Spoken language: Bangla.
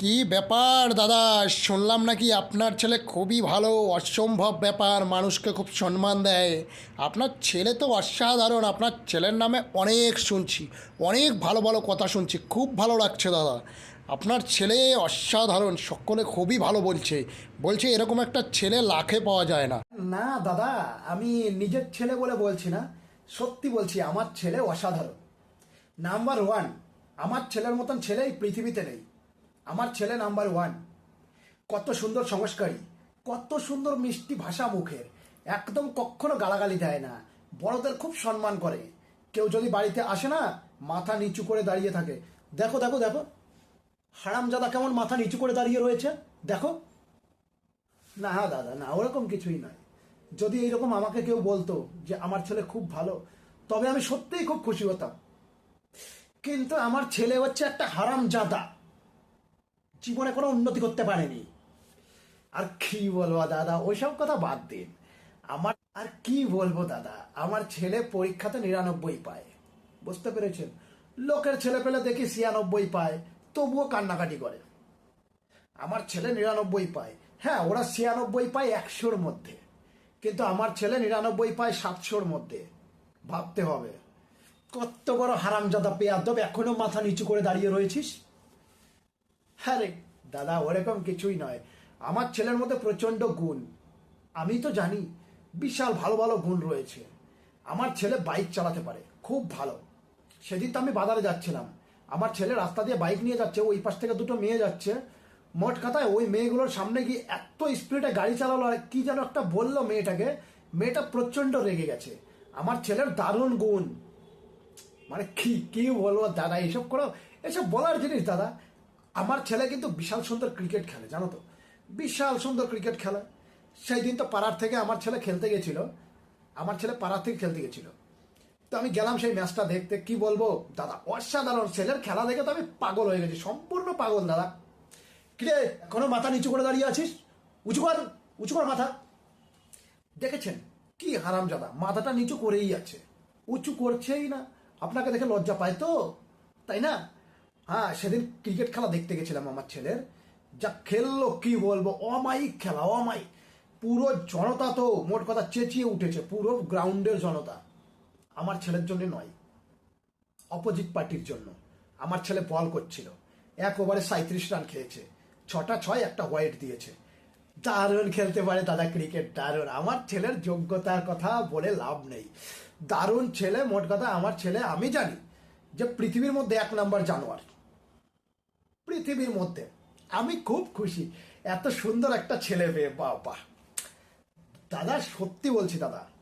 কি ব্যাপার দাদা? শুনলাম নাকি আপনার ছেলে খুবই ভালো, অসম্ভব ব্যাপার, মানুষকে খুব সম্মান দেয়। আপনার ছেলে তো অসাধারণ, আপনার ছেলের নামে অনেক শুনছি, অনেক ভালো ভালো কথা শুনছি, খুব ভালো লাগছে দাদা। আপনার ছেলে অসাধারণ, সকলে খুবই ভালো বলছে বলছে এরকম একটা ছেলে লাখে পাওয়া যায় না। না দাদা, আমি নিজের ছেলে বলে বলছি না, সত্যি বলছি আমার ছেলে অসাধারণ। নাম্বার ওয়ান, আমার ছেলের মতন ছেলে এই পৃথিবীতে নেই। আমার ছেলে নাম্বার ওয়ান। কত সুন্দর সংস্কারী, কত সুন্দর মিষ্টি ভাষা মুখের, একদম কখনো গালাগালি দেয় না। বড়দের খুব সম্মান করে। কেউ যদি বাড়িতে আসে না, মাথা নিচু করে দাঁড়িয়ে থাকে। দেখো দেখো দেখো। হারামজাদা কেমন মাথা নিচু করে দাঁড়িয়ে রয়েছে? দেখো। না হ্যাঁ দাদা, না, ওরকম কিছুই নয়। যদি এইরকম আমাকে কেউ বলতো যে আমার ছেলে খুব ভালো, তবে আমি সত্যিই খুব খুশি হতাম। কিন্তু আমার ছেলে হচ্ছে একটা হারাম জাদা জীবনে কোনো উন্নতি করতে পারেনি। আর কি বলব দাদা, ওইসব কথা বাদ দিন। আমার, আর কি বলব দাদা, আমার ছেলে পরীক্ষাতে নিরানব্বই পায়। বুঝতে পেরেছেন? লোকের ছেলে পেলে দেখি ছিয়ানব্বই পায়, তবুও কান্নাকাটি করে। আমার ছেলে নিরানব্বই পায়। হ্যাঁ ওরা ছিয়ানব্বই পায় একশোর মধ্যে। কিন্তু আমার ছেলে নিরানব্বই পায় সাতশোর মধ্যে। ভাবতে হবে। কত বড় হারামজাদা পেয়াদব এখনও মাথা নিচু করে দাঁড়িয়ে রয়েছিস? হ্যাঁ রে দাদা, ওরকম কিছুই নয়। আমার ছেলের মধ্যে প্রচণ্ড গুণ। আমি তো জানি, বিশাল ভালো ভালো গুণ রয়েছে। আমার ছেলে বাইক চালাতে পারে, খুব ভালো। সেদিন তো আমি বাজারে যাচ্ছিলাম। আমার ছেলে রাস্তা দিয়ে বাইক নিয়ে যাচ্ছে, ওই পাশ থেকে দুটো মেয়ে যাচ্ছে। মোট কথায় ওই মেয়েগুলোর সামনে গিয়ে এত স্পিডে গাড়ি চালালো, আর কি যেন একটা বলল মেয়েটাকে। মেয়েটা প্রচণ্ড রেগে গেছে। আমার ছেলের দারুণ গুণ। মানে কি কি বলব দাদা এইসব করো। এসব বলার জিনিস দাদা। আমার ছেলে কিন্তু বিশাল সুন্দর ক্রিকেট খেলে, জানো তো? বিশাল সুন্দর ক্রিকেট খেলে। সেই দিন তো পাড়ার থেকে আমার ছেলে খেলতে গেছিল। আমার ছেলে পাড়ার থেকে খেলতে গেছিল। তো আমি গেলাম সেই ম্যাচটা দেখতে। কি বলব? দাদা, অসাধারণ। ছেলের খেলা দেখে তো আমি পাগল হয়ে গেছি। সম্পূর্ণ পাগল, দাদা। কিরে কোনো মাথা নিচু করে দাঁড়িয়ে আছিস? উঁচু কর উঁচু কর মাথা। দেখেছেন? কি হারাম হারামজাদা মাথাটা নিচু করেই আছে। উঁচু করছেই না। আপনাকে দেখে লজ্জা পায় তো? তাই না? হ্যাঁ সেদিন ক্রিকেট খেলা দেখতে গেছিলাম আমার ছেলের। যা খেললো কি বলব, অমায়িক খেলা, অমায়িক। পুরো জনতা তো মোট কথা চেঁচিয়ে উঠেছে, পুরো গ্রাউন্ডের জনতা। আমার ছেলের জন্য নয় অপোজিট পার্টির জন্য। আমার ছেলে বল করছিল, এক ওভারে সাঁত্রিশ রান খেয়েছে। ছটা ছয় একটা হোয়াইট দিয়েছে। দারুণ খেলতে পারে দাদা ক্রিকেট দারুণ। আমার ছেলের যোগ্যতার কথা বলে লাভ নেই। দারুণ ছেলে, মোট কথা আমার ছেলে, আমি জানি যে পৃথিবীর মধ্যে এক নাম্বার জানোয়ার। পৃথিবীর মধ্যে। আমি খুব খুশি। এত সুন্দর একটা ছেলে পেয়ে বাবা। দাদা, সত্যি বলছি দাদা